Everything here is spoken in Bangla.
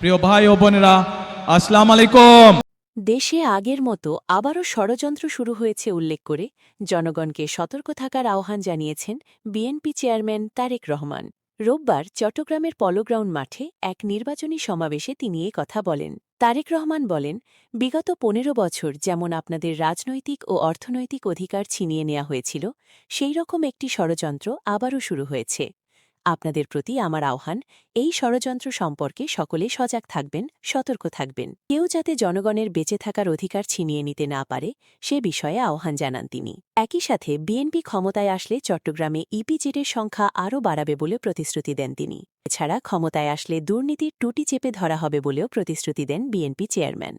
প্রিয় ভাই ও বোনেরা, আসসালাম আলাইকুম। দেশে আগের মতো আবারও ষড়যন্ত্র শুরু হয়েছে উল্লেখ করে জনগণকে সতর্ক থাকার আহ্বান জানিয়েছেন বিএনপি চেয়ারম্যান তারেক রহমান। রোববার চট্টগ্রামের পলোগ্রাউন্ড মাঠে এক নির্বাচনী সমাবেশে তিনি এ কথা বলেন। তারেক রহমান বলেন, বিগত পনেরো বছর যেমন আপনাদের রাজনৈতিক ও অর্থনৈতিক অধিকার ছিনিয়ে নেওয়া হয়েছিল সেই রকম একটি ষড়যন্ত্র আবারও শুরু হয়েছে। আপনাদের প্রতি আমার আহ্বান, এই ষড়যন্ত্র সম্পর্কে সকলে সজাগ থাকবেন, সতর্ক থাকবেন। কেউ যাতে জনগণের বেঁচে থাকার অধিকার ছিনিয়ে নিতে না পারে, সে বিষয়ে আহ্বান জানান তিনি। একই সাথে বিএনপি ক্ষমতায় আসলে চট্টগ্রামে ইপিজেডের সংখ্যা আরও বাড়াবে বলে প্রতিশ্রুতি দেন তিনি। এছাড়া ক্ষমতায় আসলে দুর্নীতির টুটি চেপে ধরা হবে বলেও প্রতিশ্রুতি দেন বিএনপি চেয়ারম্যান।